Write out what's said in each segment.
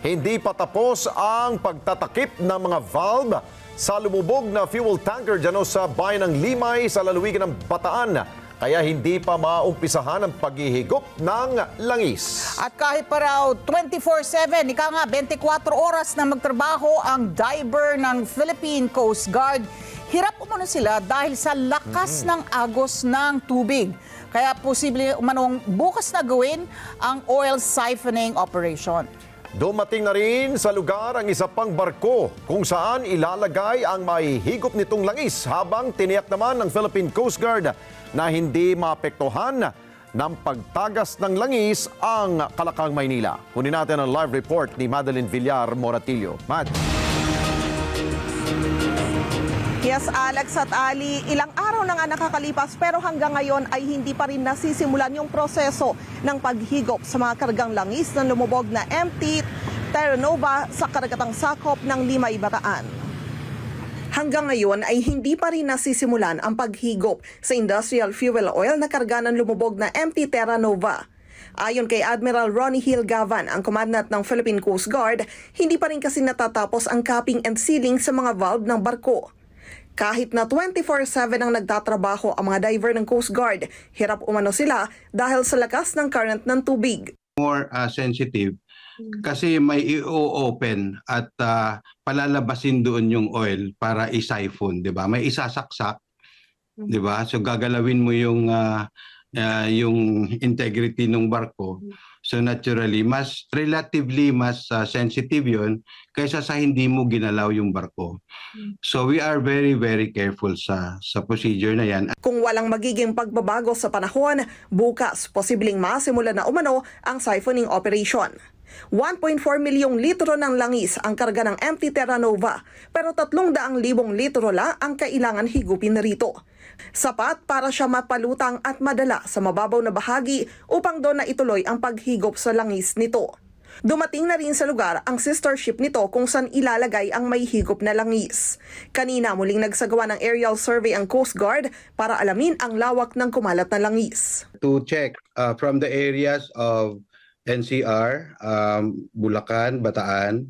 Hindi pa tapos ang pagtatakip ng mga valve sa lumubog na fuel tanker dyan sa bayan ng Limay sa lalawigan ng Bataan. Kaya hindi pa maumpisahan ang paghihigop ng langis. At kahit pa raw 24-7, ika nga 24 oras na magtrabaho ang diver ng Philippine Coast Guard, hirap umano sila dahil sa lakas ng agos ng tubig. Kaya posible umanong bukas na gawin ang oil siphoning operation. Dumating na rin sa lugar ang isa pang barko kung saan ilalagay ang mahihigop nitong langis habang tiniyak naman ng Philippine Coast Guard na hindi maapektuhan ng pagtagas ng langis ang Kalakang, Maynila. Kunin natin ang live report ni Madeline Villar Moratillo. Mad. Yes, Alex at Ali, ilang araw na nga nakakalipas pero hanggang ngayon ay hindi pa rin nasisimulan yung proseso ng paghigop sa mga kargang langis ng lumubog na MT Terra Nova sa karagatang sakop ng Limay Bataan. Hanggang ngayon ay hindi pa rin nasisimulan ang paghigop sa industrial fuel oil na karga ng lumubog na MT Terra Nova. Ayon kay Admiral Ronnie Hill Gavan, ang commandant ng Philippine Coast Guard, hindi pa rin kasi natatapos ang capping and sealing sa mga valve ng barko. Kahit na 24-7 ang nagtatrabaho ang mga diver ng Coast Guard, hirap umano sila dahil sa lakas ng current ng tubig. more uh, sensitive kasi may i-open at uh, palalabasin doon yung oil para i-siphon, 'di ba? May isasaksak, 'di ba? So gagalawin mo yung uh, uh, yung integrity ng barko. So naturally, mas relatively mas uh, sensitive 'yon kaysa sa hindi mo ginalaw yung barko. So we are very very careful sa sa procedure na 'yan. Kung walang magiging pagbabago sa panahon, bukas posibleng masimula na umano ang siphoning operation. 1.4 milyong litro ng langis ang karga ng MT Terra Nova, pero 300,000 litro lang ang kailangan higupin rito. Sapat para siya mapalutang at madala sa mababaw na bahagi upang doon na ituloy ang paghigop sa langis nito. Dumating na rin sa lugar ang sister ship nito kung saan ilalagay ang may higop na langis. Kanina muling nagsagawa ng aerial survey ang Coast Guard para alamin ang lawak ng kumalat na langis. to check uh, from the areas of NCR, um, Bulacan, Bataan.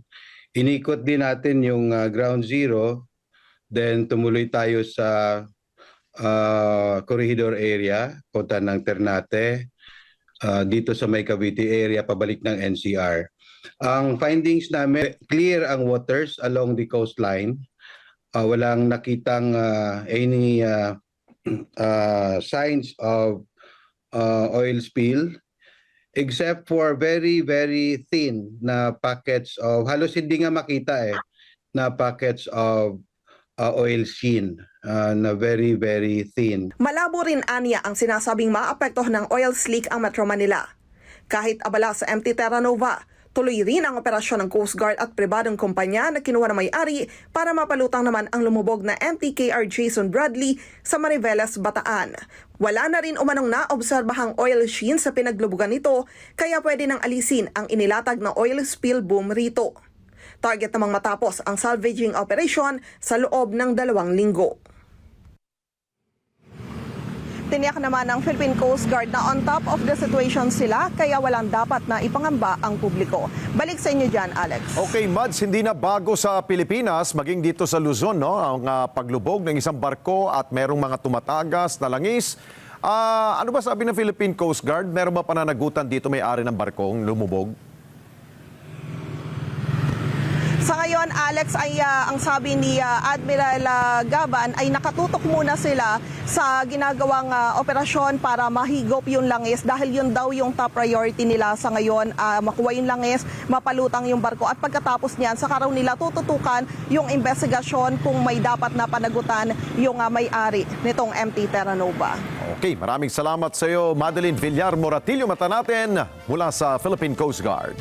Inikot din natin yung uh, ground zero, then tumuloy tayo sa uh, corridor area, punta ng Ternate, uh, dito sa May Cavite area, pabalik ng NCR. Ang findings namin, clear ang waters along the coastline. Uh, walang nakitang uh, any uh, uh, signs of uh, oil spill except for very very thin na packets of halos hindi nga makita eh na packets of uh, oil sheen uh, na very very thin Malabo rin anya ang sinasabing maapektuhan ng oil slick ang Metro Manila. Kahit abala sa MT Terra Nova, tuloy rin ang operasyon ng Coast Guard at pribadong kumpanya na kinuha ng may-ari para mapalutang naman ang lumubog na MTKR Jason Bradley sa Mariveles, Bataan. Wala na rin umanong naobserbahang oil sheen sa pinaglubugan nito, kaya pwede nang alisin ang inilatag na oil spill boom rito. Target namang matapos ang salvaging operation sa loob ng dalawang linggo. Tiniyak naman ng Philippine Coast Guard na on top of the situation sila kaya walang dapat na ipangamba ang publiko. Balik sa inyo dyan, Alex. Okay, Mads, hindi na bago sa Pilipinas, maging dito sa Luzon, no? ang ah, paglubog ng isang barko at merong mga tumatagas na langis. Ah, ano ba sabi ng Philippine Coast Guard? Meron ba pananagutan dito may-ari ng barkong lumubog? Sa ngayon, Alex, ay ah, ang sabi ni ah, Admiral ah, Gaban ay nakatutok muna sila sa ginagawang ah, operasyon para mahigop yung langis dahil yun daw yung top priority nila sa ngayon, ah, makuha yung langis, mapalutang yung barko at pagkatapos niyan, saka raw nila tututukan yung investigasyon kung may dapat na panagutan yung ah, may-ari nitong MT Terra Nova. Okay, maraming salamat sa iyo, Madeline Villar Moratillo. Mata natin mula sa Philippine Coast Guard.